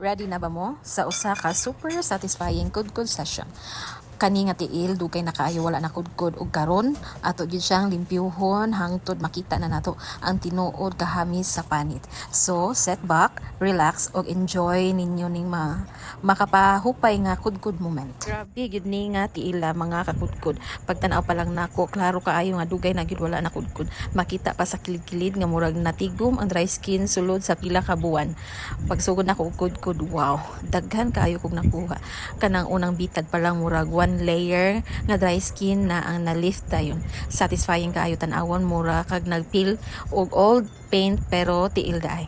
Ready na ba mo sa usa ka super satisfying kudkod session? Kani nga tiil dugay na kaayo wala na kudkod og karon ato gyud siyang limpyuhon hangtod makita na nato ang tinuod kahamis sa panit. So, set back, relax og enjoy ninyo ning ma makapahupay nga kudkod moment. Grabe gyud ni nga tiila mga kakudkod. Pagtan-aw pa lang nako, klaro kaayo nga dugay na gyud wala na kudkod. Makita pa sa kilid-kilid nga murag natigom ang dry skin sulod sa pila ka buwan. Pagsugod na ko og kudkod, wow, daghan kaayo kog nakuha. Kanang unang bitad pa lang murag one layer nga dry skin na ang na-lift dayon. Satisfying kaayo tan-awon mura kag nagpil og old paint pero tiil daay.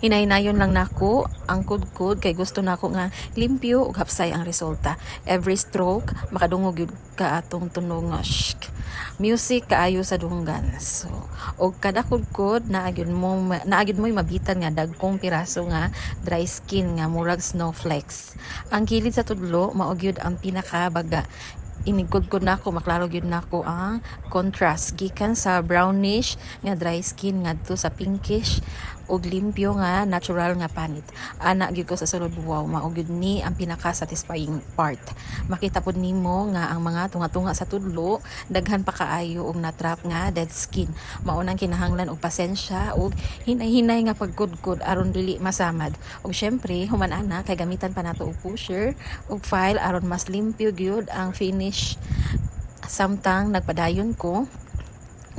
Hinahinayon lang nako ang kudkod kay gusto nako nga limpyo ug hapsay ang resulta. Every stroke makadungog gyud ka atong tunog nga shk. Music kaayo sa dunggan. So, og kada kudkod naagid mo naagid mo mabitan nga dagkong piraso nga dry skin nga murag snowflakes. Ang kilid sa tudlo mao gyud ang pinakabaga inigkod-kod na ako, maklaro gyud na ako ang contrast gikan sa brownish nga dry skin ngadto sa pinkish ug limpyo nga natural nga panit. Ana gyud ko sa sulod wow, mao gyud ni ang pinaka satisfying part. Makita pud nimo nga ang mga tunga-tunga sa tudlo daghan pa kaayo og natrap nga dead skin. Mao nang kinahanglan og pasensya ug hinay-hinay nga pagkudkod aron dili masamad. Ug syempre human ana kay gamitan pa nato og pusher ug file aron mas limpyo gyud ang finish samtang nagpadayon ko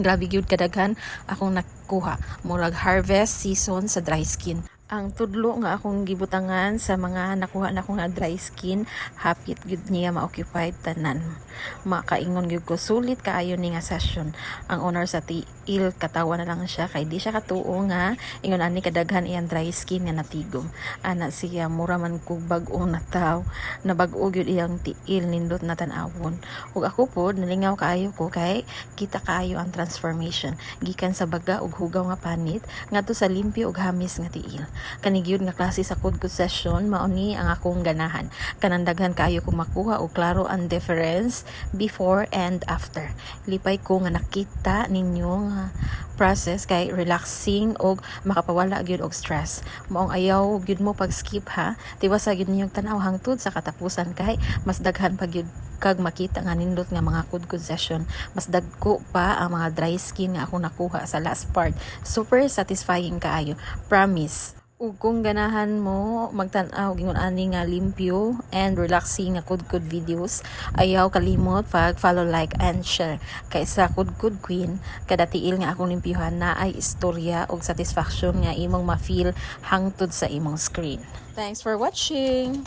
grabe gyud kadaghan akong nakuha. Murag harvest season sa dry skin ang tudlo nga akong gibutangan sa mga nakuha na ko nga dry skin hapit gyud niya ma-occupied tanan. Makaingon gyud ko sulit kaayo ni nga session. Ang owner sa tiil katawa na lang siya kay di siya katuo nga ingon ani kadaghan iyang dry skin nga natigom. Ana siya mura man kog bag-o na taw. Na bag-o gyud iyang tiil nindot na tan-awon. Ug ako pod nalingaw kaayo ko kay kita kaayo ang transformation. Gikan sa baga ug hugaw nga panit ngadto sa limpyo ug hamis nga tiil kanigyud nga klase sa kudkod session mao ni ang akong ganahan. Kanandaghan kaayo ko makuha og klaro ang difference before and after. Lipay ko nga nakita ninyo nga process kay relaxing og makapawala gyud og stress. Maong ayaw gyud mo pag skip ha? Tiwasa gyud ninyong tanaw hangtod sa katapusan kay mas daghan pa gyud kag makita nga nindot nga mga kudkod session. Mas dagko pa ang mga dry skin nga ako nakuha sa last part. Super satisfying kaayo. Promise ug kung ganahan mo magtan-aw gingon ani nga limpyo and relaxing nga kudkod videos ayaw kalimot pag follow like and share. Kay sa kudkod queen kada tiil nga akong limpyuhan na ay istorya ug satisfaction nga imong ma-feel hangtod sa imong screen. Thanks for watching